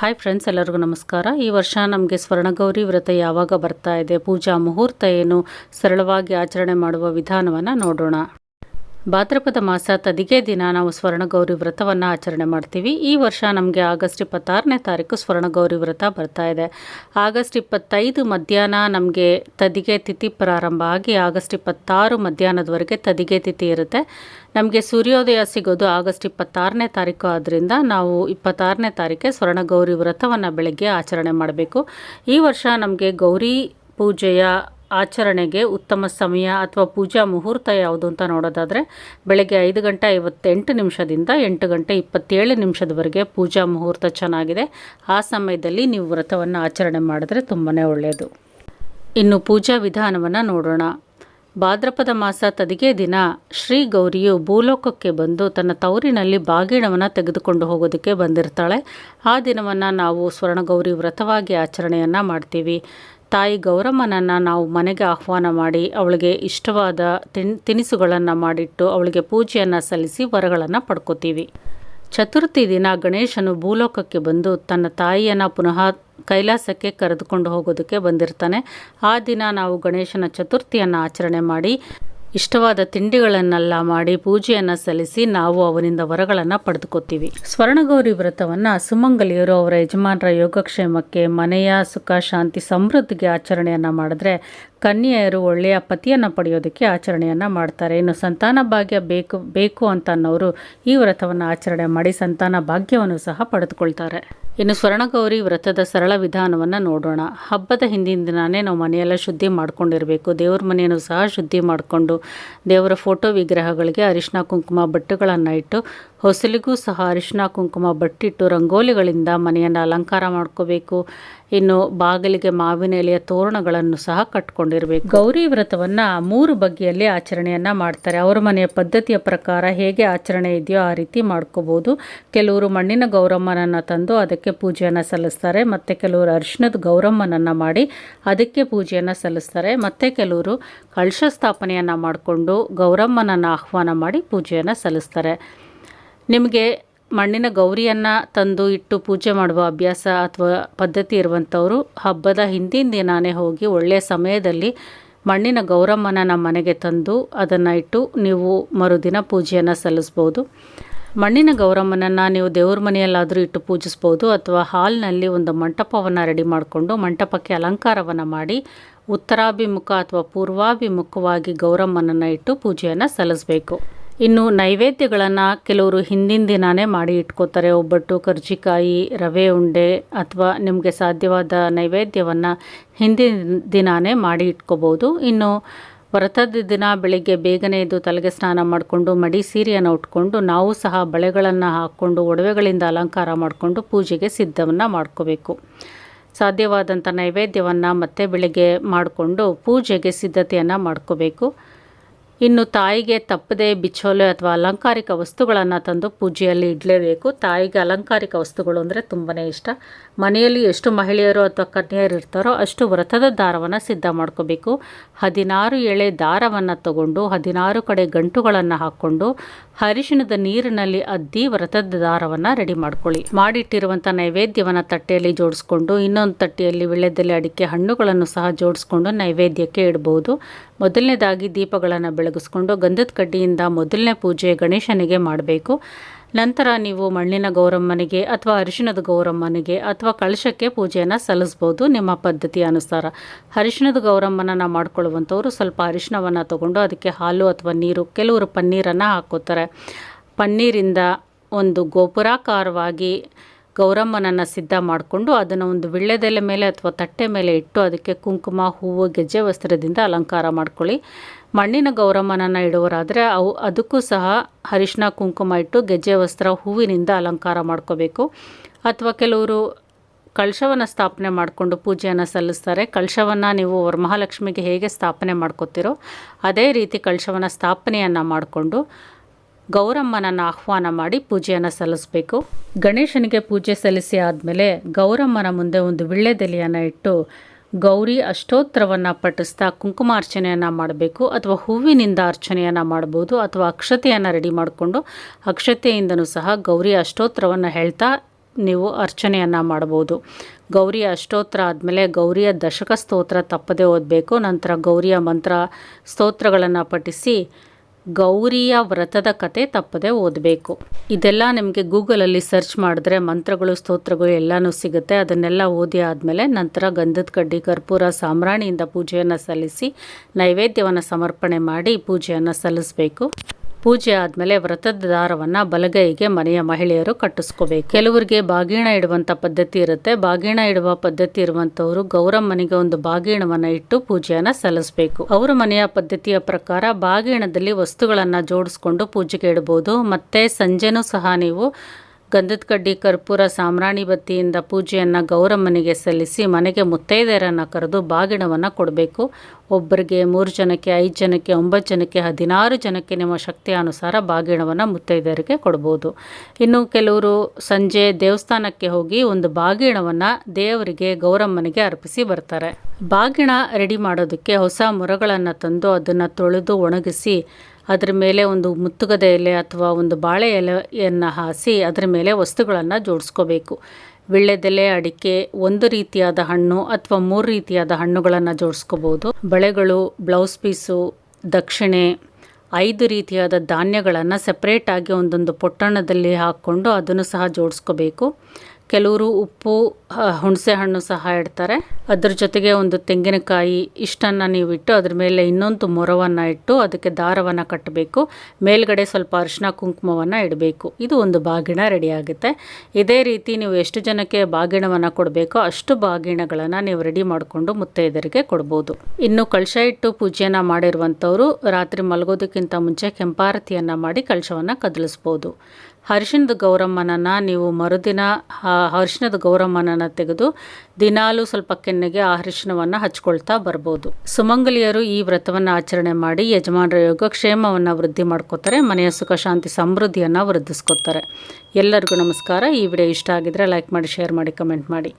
Hi friends ಎಲ್ಲರಿಗೂ ನಮಸ್ಕಾರ. ಈ ವರ್ಷ ನಮಗೆ ಸ್ವರ್ಣಗೌರಿ ವ್ರತ ಯಾವಾಗ ಬರ್ತಾ ಇದೆ, ಪೂಜಾ ಮುಹೂರ್ತ ಏನು, ಸರಳವಾಗಿ ಆಚರಣೆ ಮಾಡುವ ವಿಧಾನವನ್ನು ನೋಡೋಣ. ಭಾದ್ರಪದ ಮಾಸ ತದಿಗೆ ದಿನ ನಾವು ಸ್ವರ್ಣಗೌರಿ ವ್ರತವನ್ನು ಆಚರಣೆ ಮಾಡ್ತೀವಿ. ಈ ವರ್ಷ ನಮಗೆ ಆಗಸ್ಟ್ ಇಪ್ಪತ್ತಾರನೇ ತಾರೀಕು ಸ್ವರ್ಣಗೌರಿ ವ್ರತ ಬರ್ತಾ ಇದೆ. ಆಗಸ್ಟ್ ಇಪ್ಪತ್ತೈದು ಮಧ್ಯಾಹ್ನ ನಮಗೆ ತದಿಗೆ ತಿಥಿ ಪ್ರಾರಂಭ ಆಗಿ ಆಗಸ್ಟ್ ಇಪ್ಪತ್ತಾರು ಮಧ್ಯಾಹ್ನದವರೆಗೆ ತದಿಗೆ ತಿಥಿ ಇರುತ್ತೆ. ನಮಗೆ ಸೂರ್ಯೋದಯ ಸಿಗೋದು ಆಗಸ್ಟ್ ಇಪ್ಪತ್ತಾರನೇ ತಾರೀಕು. ಆದ್ದರಿಂದ ನಾವು ಇಪ್ಪತ್ತಾರನೇ ತಾರೀಕೆ ಸ್ವರ್ಣಗೌರಿ ವ್ರತವನ್ನು ಬೆಳಗ್ಗೆ ಆಚರಣೆ ಮಾಡಬೇಕು. ಈ ವರ್ಷ ನಮಗೆ ಗೌರಿ ಪೂಜೆಯ ಆಚರಣೆಗೆ ಉತ್ತಮ ಸಮಯ ಅಥವಾ ಪೂಜಾ ಮುಹೂರ್ತ ಯಾವುದು ಅಂತ ನೋಡೋದಾದರೆ ಬೆಳಗ್ಗೆ ಐದು ಗಂಟೆ ಐವತ್ತೆಂಟು ನಿಮಿಷದಿಂದ ಎಂಟು ಗಂಟೆ ಇಪ್ಪತ್ತೇಳು ನಿಮಿಷದವರೆಗೆ ಪೂಜಾ ಮುಹೂರ್ತ ಚೆನ್ನಾಗಿದೆ. ಆ ಸಮಯದಲ್ಲಿ ನೀವು ವ್ರತವನ್ನು ಆಚರಣೆ ಮಾಡಿದ್ರೆ ತುಂಬಾ ಒಳ್ಳೆಯದು. ಇನ್ನು ಪೂಜಾ ವಿಧಾನವನ್ನು ನೋಡೋಣ. ಭಾದ್ರಪದ ಮಾಸ ತದಿಗೆ ದಿನ ಶ್ರೀ ಗೌರಿಯು ಭೂಲೋಕಕ್ಕೆ ಬಂದು ತನ್ನ ತವರಿನಲ್ಲಿ ಬಾಗಿಣವನ್ನು ತೆಗೆದುಕೊಂಡು ಹೋಗೋದಕ್ಕೆ ಬಂದಿರ್ತಾಳೆ. ಆ ದಿನವನ್ನು ನಾವು ಸ್ವರ್ಣಗೌರಿ ವ್ರತವಾಗಿ ಆಚರಣೆಯನ್ನು ಮಾಡ್ತೀವಿ. ತಾಯಿ ಗೌರಮ್ಮನನ್ನು ನಾವು ಮನೆಗೆ ಆಹ್ವಾನ ಮಾಡಿ ಅವಳಿಗೆ ಇಷ್ಟವಾದ ತಿನ್, ತಿನಿಸುಗಳನ್ನು ಮಾಡಿಟ್ಟು ಅವಳಿಗೆ ಪೂಜೆಯನ್ನು ಸಲ್ಲಿಸಿ ವರಗಳನ್ನು ಪಡ್ಕೋತೀವಿ. ಚತುರ್ಥಿ ದಿನ ಗಣೇಶನು ಭೂಲೋಕಕ್ಕೆ ಬಂದು ತನ್ನ ತಾಯಿಯನ್ನು ಪುನಃ ಕೈಲಾಸಕ್ಕೆ ಕರೆದುಕೊಂಡು ಹೋಗೋದಕ್ಕೆ ಬಂದಿರ್ತಾನೆ. ಆ ದಿನ ನಾವು ಗಣೇಶನ ಚತುರ್ಥಿಯನ್ನು ಆಚರಣೆ ಮಾಡಿ ಇಷ್ಟವಾದ ತಿಂಡಿಗಳನ್ನೆಲ್ಲ ಮಾಡಿ ಪೂಜೆಯನ್ನು ಸಲ್ಲಿಸಿ ನಾವು ಅವನಿಂದ ವರಗಳನ್ನು ಪಡೆದುಕೊತೀವಿ. ಸ್ವರ್ಣಗೌರಿ ವ್ರತವನ್ನು ಸುಮಂಗಲಿಯರು ಅವರ ಯಜಮಾನರ ಯೋಗಕ್ಷೇಮಕ್ಕೆ, ಮನೆಯ ಸುಖ, ಶಾಂತಿ, ಸಮೃದ್ಧಿಗೆ ಆಚರಣೆಯನ್ನು ಮಾಡಿದ್ರೆ ಕನ್ಯೆಯರು ಒಳ್ಳೆಯ ಪತಿಯನ್ನು ಪಡೆಯೋದಕ್ಕೆ ಆಚರಣೆಯನ್ನು ಮಾಡ್ತಾರೆ. ಇನ್ನು ಸಂತಾನ ಭಾಗ್ಯ ಬೇಕು ಬೇಕು ಅಂತ ಅನ್ನೋರು ಈ ವ್ರತವನ್ನು ಆಚರಣೆ ಮಾಡಿ ಸಂತಾನ ಭಾಗ್ಯವನ್ನು ಸಹ ಪಡೆದುಕೊಳ್ತಾರೆ. ಇನ್ನು ಸ್ವರ್ಣಗೌರಿ ವ್ರತದ ಸರಳ ವಿಧಾನವನ್ನು ನೋಡೋಣ. ಹಬ್ಬದ ಹಿಂದಿನ ದಿನಾನೇ ನಾವು ಮನೆಯೆಲ್ಲ ಶುದ್ಧಿ ಮಾಡ್ಕೊಂಡಿರಬೇಕು. ದೇವ್ರ ಮನೆಯನ್ನು ಸಹ ಶುದ್ಧಿ ಮಾಡಿಕೊಂಡು ದೇವರ ಫೋಟೋ ವಿಗ್ರಹಗಳಿಗೆ ಅರಿಶಿನ ಕುಂಕುಮ, ಬಟ್ಟೆಗಳನ್ನು ಇಟ್ಟು ಹೊಸಲಿಗೂ ಸಹ ಅರಿಶಿನ, ಕುಂಕುಮ ಬಟ್ಟಿಟ್ಟು ರಂಗೋಲಿಗಳಿಂದ ಮನೆಯನ್ನು ಅಲಂಕಾರ ಮಾಡ್ಕೋಬೇಕು. ಇನ್ನು ಬಾಗಿಲಿಗೆ ಮಾವಿನ ಎಲೆಯ ತೋರಣಗಳನ್ನು ಸಹ ಕಟ್ಕೊಂಡಿರಬೇಕು. ಗೌರಿ ವ್ರತವನ್ನು ಮೂರು ಬಗೆಯಲ್ಲಿ ಆಚರಣೆಯನ್ನು ಮಾಡ್ತಾರೆ. ಅವರ ಮನೆಯ ಪದ್ಧತಿಯ ಪ್ರಕಾರ ಹೇಗೆ ಆಚರಣೆ ಇದೆಯೋ ಆ ರೀತಿ ಮಾಡ್ಕೋಬೋದು. ಕೆಲವರು ಮಣ್ಣಿನ ಗೌರಮ್ಮನನ್ನು ತಂದು ಅದಕ್ಕೆ ಪೂಜೆಯನ್ನು ಸಲ್ಲಿಸ್ತಾರೆ. ಮತ್ತು ಕೆಲವರು ಅರಿಶಿನದ ಗೌರಮ್ಮನನ್ನು ಮಾಡಿ ಅದಕ್ಕೆ ಪೂಜೆಯನ್ನು ಸಲ್ಲಿಸ್ತಾರೆ. ಮತ್ತು ಕೆಲವರು ಕಳಶ ಸ್ಥಾಪನೆಯನ್ನು ಮಾಡಿಕೊಂಡು ಗೌರಮ್ಮನನ್ನು ಆಹ್ವಾನ ಮಾಡಿ ಪೂಜೆಯನ್ನು ಸಲ್ಲಿಸ್ತಾರೆ. ನಿಮಗೆ ಮಣ್ಣಿನ ಗೌರಿಯನ್ನು ತಂದು ಇಟ್ಟು ಪೂಜೆ ಮಾಡುವ ಅಭ್ಯಾಸ ಅಥವಾ ಪದ್ಧತಿ ಇರುವಂಥವರು ಹಬ್ಬದ ಹಿಂದಿನ ದಿನಾನೇ ಹೋಗಿ ಒಳ್ಳೆಯ ಸಮಯದಲ್ಲಿ ಮಣ್ಣಿನ ಗೌರಮ್ಮನ ನಮ್ಮ ಮನೆಗೆ ತಂದು ಅದನ್ನು ಇಟ್ಟು ನೀವು ಮರುದಿನ ಪೂಜೆಯನ್ನು ಸಲ್ಲಿಸ್ಬೋದು. ಮಣ್ಣಿನ ಗೌರಮ್ಮನನ್ನು ನೀವು ದೇವ್ರ ಮನೆಯಲ್ಲಾದರೂ ಇಟ್ಟು ಪೂಜಿಸ್ಬೋದು ಅಥವಾ ಹಾಲ್ನಲ್ಲಿ ಒಂದು ಮಂಟಪವನ್ನು ರೆಡಿ ಮಾಡಿಕೊಂಡು ಮಂಟಪಕ್ಕೆ ಅಲಂಕಾರವನ್ನು ಮಾಡಿ ಉತ್ತರಾಭಿಮುಖ ಅಥವಾ ಪೂರ್ವಾಭಿಮುಖವಾಗಿ ಗೌರಮ್ಮನನ್ನು ಇಟ್ಟು ಪೂಜೆಯನ್ನು ಸಲ್ಲಿಸಬೇಕು. ಇನ್ನು ನೈವೇದ್ಯಗಳನ್ನು ಕೆಲವರು ಹಿಂದಿನ ದಿನಾನೇ ಮಾಡಿ ಇಟ್ಕೋತಾರೆ. ಒಬ್ಬಟ್ಟು, ಕರ್ಜಿಕಾಯಿ, ರವೆ ಉಂಡೆ ಅಥವಾ ನಿಮಗೆ ಸಾಧ್ಯವಾದ ನೈವೇದ್ಯವನ್ನು ಹಿಂದಿನ ದಿನಾನೇ ಮಾಡಿ ಇಟ್ಕೋಬೋದು. ಇನ್ನು ವ್ರತದ ದಿನ ಬೆಳಿಗ್ಗೆ ಬೇಗನೆ ಎದ್ದು ತಲೆಗೆ ಸ್ನಾನ ಮಾಡಿಕೊಂಡು ಮಡಿ ಸೀರೆಯನ್ನು ಉಟ್ಕೊಂಡು ನಾವು ಸಹ ಬಳೆಗಳನ್ನು ಹಾಕ್ಕೊಂಡು ಒಡವೆಗಳಿಂದ ಅಲಂಕಾರ ಮಾಡಿಕೊಂಡು ಪೂಜೆಗೆ ಸಿದ್ಧವನ್ನು ಮಾಡ್ಕೋಬೇಕು. ಸಾಧ್ಯವಾದಂಥ ನೈವೇದ್ಯವನ್ನು ಮತ್ತೆ ಬೆಳಿಗ್ಗೆ ಮಾಡಿಕೊಂಡು ಪೂಜೆಗೆ ಸಿದ್ಧತೆಯನ್ನು ಮಾಡ್ಕೋಬೇಕು. ಇನ್ನು ತಾಯಿಗೆ ತಪ್ಪದೆ ಬಿಚ್ಚೋಲೆ ಅಥವಾ ಅಲಂಕಾರಿಕ ವಸ್ತುಗಳನ್ನು ತಂದು ಪೂಜೆಯಲ್ಲಿ ಇಡಲೇಬೇಕು. ತಾಯಿಗೆ ಅಲಂಕಾರಿಕ ವಸ್ತುಗಳು ಅಂದರೆ ತುಂಬಾ ಇಷ್ಟ. ಮನೆಯಲ್ಲಿ ಎಷ್ಟು ಮಹಿಳೆಯರು ಅಥವಾ ಕನ್ಯೆಯರು ಇರ್ತಾರೋ ಅಷ್ಟು ವ್ರತದ ದಾರವನ್ನು ಸಿದ್ಧ ಮಾಡ್ಕೋಬೇಕು. ಹದಿನಾರು ಎಳೆ ದಾರವನ್ನು ತಗೊಂಡು, ಹದಿನಾರು ಕಡೆ ಗಂಟುಗಳನ್ನು ಹಾಕ್ಕೊಂಡು ಅರಿಶಿಣದ ನೀರಿನಲ್ಲಿ ಅದ್ದಿ ವ್ರತದ ದಾರವನ್ನು ರೆಡಿ ಮಾಡ್ಕೊಳ್ಳಿ. ಮಾಡಿಟ್ಟಿರುವಂಥ ನೈವೇದ್ಯವನ್ನು ತಟ್ಟೆಯಲ್ಲಿ ಜೋಡಿಸ್ಕೊಂಡು, ಇನ್ನೊಂದು ತಟ್ಟೆಯಲ್ಲಿ ವಿಳ್ಯದಲ್ಲಿ ಅಡಿಕೆ ಹಣ್ಣುಗಳನ್ನು ಸಹ ಜೋಡಿಸ್ಕೊಂಡು ನೈವೇದ್ಯಕ್ಕೆ ಇಡಬಹುದು ಮೊದಲನೇದಾಗಿ ದೀಪಗಳನ್ನು ಬೆಳಗಿಸ್ಕೊಂಡು ಗಂಧದ ಕಡ್ಡಿಯಿಂದ ಮೊದಲನೇ ಪೂಜೆ ಗಣೇಶನಿಗೆ ಮಾಡಬೇಕು. ನಂತರ ನೀವು ಮಣ್ಣಿನ ಗೌರಮ್ಮನಿಗೆ ಅಥವಾ ಅರಿಶಿಣದ ಗೌರಮ್ಮನಿಗೆ ಅಥವಾ ಕಳಶಕ್ಕೆ ಪೂಜೆಯನ್ನು ಸಲ್ಲಿಸ್ಬೋದು. ನಿಮ್ಮ ಪದ್ಧತಿ ಅನುಸಾರ ಅರಿಶಿಣದ ಗೌರಮ್ಮನ ಮಾಡ್ಕೊಳ್ಳುವಂಥವ್ರು ಸ್ವಲ್ಪ ಅರಿಶಿಣವನ್ನು ತಗೊಂಡು ಅದಕ್ಕೆ ಹಾಲು ಅಥವಾ ನೀರು, ಕೆಲವರು ಪನ್ನೀರನ್ನು ಹಾಕೋತಾರೆ ಪನ್ನೀರಿಂದ ಒಂದು ಗೋಪುರಾಕಾರವಾಗಿ ಗೌರಮ್ಮನನ್ನು ಸಿದ್ಧ ಮಾಡಿಕೊಂಡು ಅದನ್ನು ಒಂದು ವಿಳ್ಳೆದೆಲೆ ಮೇಲೆ ಅಥವಾ ತಟ್ಟೆ ಮೇಲೆ ಇಟ್ಟು ಅದಕ್ಕೆ ಕುಂಕುಮ, ಹೂವು, ಗೆಜ್ಜೆ ವಸ್ತ್ರದಿಂದ ಅಲಂಕಾರ ಮಾಡ್ಕೊಳ್ಳಿ. ಮಣ್ಣಿನ ಗೌರಮ್ಮನನ್ನು ಇಡುವರಾದರೆ ಅವು ಅದಕ್ಕೂ ಸಹ ಅರಿಶಿನ ಕುಂಕುಮ ಇಟ್ಟು ಗೆಜ್ಜೆ ವಸ್ತ್ರ ಹೂವಿನಿಂದ ಅಲಂಕಾರ ಮಾಡ್ಕೋಬೇಕು. ಅಥವಾ ಕೆಲವರು ಕಳಶವನ್ನು ಸ್ಥಾಪನೆ ಮಾಡಿಕೊಂಡು ಪೂಜೆಯನ್ನು ಸಲ್ಲಿಸ್ತಾರೆ. ಕಳಶವನ್ನು ನೀವು ವರಮಹಾಲಕ್ಷ್ಮಿಗೆ ಹೇಗೆ ಸ್ಥಾಪನೆ ಮಾಡ್ಕೋತೀರೋ ಅದೇ ರೀತಿ ಕಳಶವನ್ನು ಸ್ಥಾಪನೆಯನ್ನು ಮಾಡಿಕೊಂಡು ಗೌರಮ್ಮನನ್ನು ಆಹ್ವಾನ ಮಾಡಿ ಪೂಜೆಯನ್ನು ಸಲ್ಲಿಸಬೇಕು. ಗಣೇಶನಿಗೆ ಪೂಜೆ ಸಲ್ಲಿಸಿ ಆದಮೇಲೆ ಗೌರಮ್ಮನ ಮುಂದೆ ಒಂದು ವಿಳ್ಳೆದೆಲೆಯನ್ನು ಇಟ್ಟು ಗೌರಿ ಅಷ್ಟೋತ್ತರವನ್ನು ಪಠಿಸ್ತಾ ಕುಂಕುಮಾರ್ಚನೆಯನ್ನು ಮಾಡಬೇಕು ಅಥವಾ ಹೂವಿನಿಂದ ಅರ್ಚನೆಯನ್ನು ಮಾಡ್ಬೋದು ಅಥವಾ ಅಕ್ಷತೆಯನ್ನು ರೆಡಿ ಮಾಡಿಕೊಂಡು ಅಕ್ಷತೆಯಿಂದನೂ ಸಹ ಗೌರಿ ಅಷ್ಟೋತ್ತರವನ್ನು ಹೇಳ್ತಾ ನೀವು ಅರ್ಚನೆಯನ್ನು ಮಾಡ್ಬೋದು. ಗೌರಿಯ ಅಷ್ಟೋತ್ರ ಆದಮೇಲೆ ಗೌರಿಯ ದಶಕ ಸ್ತೋತ್ರ ತಪ್ಪದೇ ಓದಬೇಕು. ನಂತರ ಗೌರಿಯ ಮಂತ್ರ ಸ್ತೋತ್ರಗಳನ್ನು ಪಠಿಸಿ ಗೌರಿಯ ವ್ರತದ ಕತೆ ತಪ್ಪದೆ ಓದಬೇಕು. ಇದೆಲ್ಲ ನಿಮಗೆ ಗೂಗಲಲ್ಲಿ ಸರ್ಚ್ ಮಾಡಿದ್ರೆ ಮಂತ್ರಗಳು, ಸ್ತೋತ್ರಗಳು ಎಲ್ಲನೂ ಸಿಗುತ್ತೆ. ಅದನ್ನೆಲ್ಲ ಓದಿ ಆದಮೇಲೆ ನಂತರ ಗಂಧದ ಕಡ್ಡಿ, ಕರ್ಪೂರ ಸಾಮ್ರಾಣಿಯಿಂದ ಪೂಜೆಯನ್ನು ಸಲ್ಲಿಸಿ ನೈವೇದ್ಯವನ್ನು ಸಮರ್ಪಣೆ ಮಾಡಿ ಪೂಜೆಯನ್ನು ಸಲ್ಲಿಸಬೇಕು. ಪೂಜೆ ಆದಮೇಲೆ ವ್ರತದ ದಾರವನ್ನು ಬಲಗೈಗೆ ಮನೆಯ ಮಹಿಳೆಯರು ಕಟ್ಟಿಸ್ಕೋಬೇಕು. ಕೆಲವರಿಗೆ ಬಾಗಿಣ ಇಡುವಂಥ ಪದ್ಧತಿ ಇರುತ್ತೆ. ಬಾಗಿಣ ಇಡುವ ಪದ್ಧತಿ ಇರುವಂಥವರು ಗೌರಮ್ಮನಿಗೆ ಒಂದು ಬಾಗಿಣವನ್ನು ಇಟ್ಟು ಪೂಜೆಯನ್ನು ಸಲ್ಲಿಸಬೇಕು. ಅವರ ಮನೆಯ ಪದ್ಧತಿಯ ಪ್ರಕಾರ ಬಾಗಿಣದಲ್ಲಿ ವಸ್ತುಗಳನ್ನು ಜೋಡಿಸ್ಕೊಂಡು ಪೂಜೆಗೆ ಇಡ್ಬೋದು. ಮತ್ತು ಸಂಜೆನೂ ಸಹ ನೀವು ಗಂಧದ ಕಡ್ಡಿ, ಕರ್ಪೂರ ಸಾಮ್ರಾಣಿ ಬತ್ತಿಯಿಂದ ಪೂಜೆಯನ್ನು ಗೌರಮ್ಮನಿಗೆ ಸಲ್ಲಿಸಿ ಮನೆಗೆ ಮುತ್ತೈದೆಯರನ್ನು ಕರೆದು ಬಾಗಿಣವನ್ನು ಕೊಡಬೇಕು. ಒಬ್ಬರಿಗೆ ಮೂರು ಜನಕ್ಕೆ, ಐದು ಜನಕ್ಕೆ, ಒಂಬತ್ತು ಜನಕ್ಕೆ, ಹದಿನಾರು ಜನಕ್ಕೆ ನಿಮ್ಮ ಶಕ್ತಿಯ ಅನುಸಾರ ಬಾಗಿಣವನ್ನು ಮುತ್ತೈದೆಯರಿಗೆ ಕೊಡ್ಬೋದು. ಇನ್ನು ಕೆಲವರು ಸಂಜೆ ದೇವಸ್ಥಾನಕ್ಕೆ ಹೋಗಿ ಒಂದು ಬಾಗಿಣವನ್ನು ದೇವರಿಗೆ, ಗೌರಮ್ಮನಿಗೆ ಅರ್ಪಿಸಿ ಬರ್ತಾರೆ. ಬಾಗಿಣ ರೆಡಿ ಮಾಡೋದಕ್ಕೆ ಹೊಸ ಮೊರಗಳನ್ನು ತಂದು ಅದನ್ನು ತೊಳೆದು ಒಣಗಿಸಿ ಅದರ ಮೇಲೆ ಒಂದು ಮುತ್ತುಗದ ಎಲೆ ಅಥವಾ ಒಂದು ಬಾಳೆ ಎಲೆಯನ್ನು ಹಾಸಿ ಅದರ ಮೇಲೆ ವಸ್ತುಗಳನ್ನು ಜೋಡಿಸ್ಕೋಬೇಕು. ವಿಳ್ಳೆದೆಲೆ, ಅಡಿಕೆ, ಒಂದು ರೀತಿಯಾದ ಹಣ್ಣು ಅಥವಾ ಮೂರು ರೀತಿಯಾದ ಹಣ್ಣುಗಳನ್ನು ಜೋಡಿಸ್ಕೋಬೋದು ಬಳೆಗಳು, ಬ್ಲೌಸ್ ಪೀಸು, ದಕ್ಷಿಣೆ, ಐದು ರೀತಿಯಾದ ಧಾನ್ಯಗಳನ್ನು ಸಪ್ರೇಟಾಗಿ ಒಂದೊಂದು ಪೊಟ್ಟಣದಲ್ಲಿ ಹಾಕ್ಕೊಂಡು ಅದನ್ನು ಸಹ ಜೋಡಿಸ್ಕೋಬೇಕು. ಕೆಲವರು ಉಪ್ಪು ಹುಣಸೆ ಹಣ್ಣು ಸಹ ಇಡ್ತಾರೆ. ಅದ್ರ ಜೊತೆಗೆ ಒಂದು ತೆಂಗಿನಕಾಯಿ ಇಷ್ಟನ್ನು ನೀವು ಇಟ್ಟು ಅದ್ರ ಮೇಲೆ ಇನ್ನೊಂದು ಮೊರವನ್ನು ಇಟ್ಟು ಅದಕ್ಕೆ ದಾರವನ್ನು ಕಟ್ಟಬೇಕು ಮೇಲ್ಗಡೆ ಸ್ವಲ್ಪ ಅರಿಶಿನ ಕುಂಕುಮವನ್ನು ಇಡಬೇಕು. ಇದು ಒಂದು ಬಾಗಿಣ ರೆಡಿ ಆಗುತ್ತೆ. ಇದೇ ರೀತಿ ನೀವು ಎಷ್ಟು ಜನಕ್ಕೆ ಬಾಗಿಣವನ್ನು ಕೊಡಬೇಕೋ ಅಷ್ಟು ಬಾಗಿಣಗಳನ್ನು ನೀವು ರೆಡಿ ಮಾಡಿಕೊಂಡು ಮುತ್ತೈದರಿಗೆ ಕೊಡ್ಬೋದು. ಇನ್ನು ಕಳಶ ಇಟ್ಟು ಪೂಜೆಯನ್ನು ಮಾಡಿರುವಂಥವರು ರಾತ್ರಿ ಮಲಗೋದಕ್ಕಿಂತ ಮುಂಚೆ ಕೆಂಪಾರತಿಯನ್ನು ಮಾಡಿ ಕಳಶವನ್ನು ಕದಲಿಸ್ಬೋದು. ಅರಿಶಿಣದ ಗೌರಮ್ಮನನ್ನು ನೀವು ಮರುದಿನ ಅರಿಶಿಣದ ಗೌರಮ್ಮನನ್ನು ತೆಗೆದು ದಿನಾಲೂ ಸ್ವಲ್ಪ ಕೆನ್ನೆಗೆ ಆ ಅರಿಶಿಣವನ್ನು ಹಚ್ಕೊಳ್ತಾ ಬರ್ಬೋದು. ಸುಮಂಗಲಿಯರು ಈ ವ್ರತವನ್ನು ಆಚರಣೆ ಮಾಡಿ ಯಜಮಾನರ ಯೋಗಕ್ಷೇಮವನ್ನು ವೃದ್ಧಿ ಮಾಡ್ಕೋತಾರೆ, ಮನೆಯ ಸುಖ, ಶಾಂತಿ, ಸಮೃದ್ಧಿಯನ್ನು ವೃದ್ಧಿಸ್ಕೋತಾರೆ. ಎಲ್ಲರಿಗೂ ನಮಸ್ಕಾರ. ಈ ವಿಡಿಯೋ ಇಷ್ಟ ಆಗಿದ್ರೆ ಲೈಕ್ ಮಾಡಿ, ಶೇರ್ ಮಾಡಿ, ಕಮೆಂಟ್ ಮಾಡಿ.